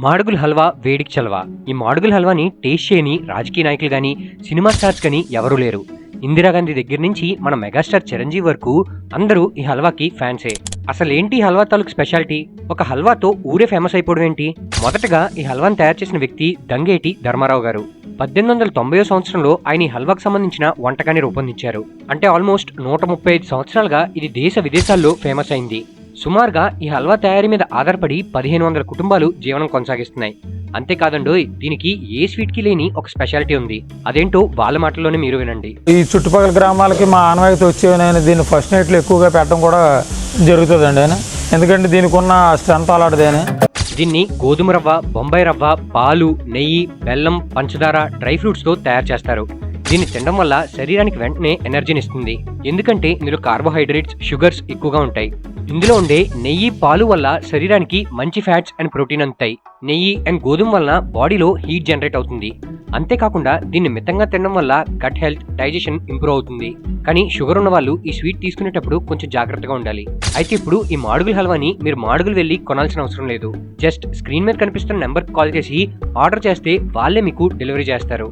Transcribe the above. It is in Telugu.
మాడుగుల హల్వా వేడికి చల్వా. ఈ మాడుగుల హల్వాని టేస్ట్ చేయని రాజకీయ నాయకులు కానీ సినిమా స్టార్స్ కానీ ఎవరూ లేరు. ఇందిరాగాంధీ దగ్గర నుంచి మన మెగాస్టార్ చిరంజీవి వరకు అందరూ ఈ హల్వాకి ఫ్యాన్సే. అసలేంటి ఈ హల్వా తాలూకు స్పెషాలిటీ? ఒక హల్వాతో ఊరే ఫేమస్ అయిపోవడం ఏంటి? మొదటగా ఈ హల్వాని తయారు చేసిన వ్యక్తి దంగేటి ధర్మారావు గారు. పద్దెనిమిది వందల తొంభై సంవత్సరంలో ఆయన ఈ హల్వాకు సంబంధించిన వంటకాన్ని రూపొందించారు. అంటే ఆల్మోస్ట్ నూట ముప్పై ఐదు సంవత్సరాలుగా ఇది దేశ విదేశాల్లో ఫేమస్ అయింది. సుమారుగా ఈ హల్వా తయారీ మీద ఆధారపడి పదిహేను వందల కుటుంబాలు జీవనం కొనసాగిస్తున్నాయి. అంతేకాదండోయ్ దీనికి ఏ స్వీట్కి లేని ఒక స్పెషాలిటీ ఉంది. అదేంటో వాళ్ళ మాటల్లోనే మీరు వినండి. ఈ చుట్టుపక్కల గ్రామాలకి మా ఆనవాయితీ వచ్చేవి నేను దీన్ని ఫస్ట్ నైట్లో ఎక్కువగా పెట్టడం కూడా జరుగుతుందండి ఎందుకంటే దీనికి ఉన్న స్ట్రెంత్ అలాంటిదేనే దీన్ని గోధుమ రవ్వ బొంబాయి రవ్వ పాలు నెయ్యి బెల్లం పంచదార డ్రై ఫ్రూట్స్తో తయారు చేస్తారు. దీన్ని తినడం వల్ల శరీరానికి వెంటనే ఎనర్జీని ఇస్తుంది. ఎందుకంటే ఇందులో కార్బోహైడ్రేట్స్ షుగర్స్ ఎక్కువగా ఉంటాయి. ఇందులో ఉండే నెయ్యి పాలు వల్ల శరీరానికి మంచి ఫ్యాట్స్ అండ్ ప్రోటీన్ అందుతాయి. నెయ్యి అండ్ గోధుమ వలన బాడీలో హీట్ జనరేట్ అవుతుంది. అంతేకాకుండా దీన్ని మితంగా తినడం వల్ల గట్ హెల్త్ డైజెషన్ ఇంప్రూవ్ అవుతుంది. కానీ షుగర్ ఉన్న వాళ్ళు ఈ స్వీట్ తీసుకునేటప్పుడు కొంచెం జాగ్రత్తగా ఉండాలి. అయితే ఇప్పుడు ఈ మాడుగుల హల్వాని మీరు మాడుగులు వెళ్ళి కొనాల్సిన అవసరం లేదు. జస్ట్ స్క్రీన్ మీద కనిపిస్తున్న నెంబర్ కాల్ చేసి ఆర్డర్ చేస్తే వాళ్ళే మీకు డెలివరీ చేస్తారు.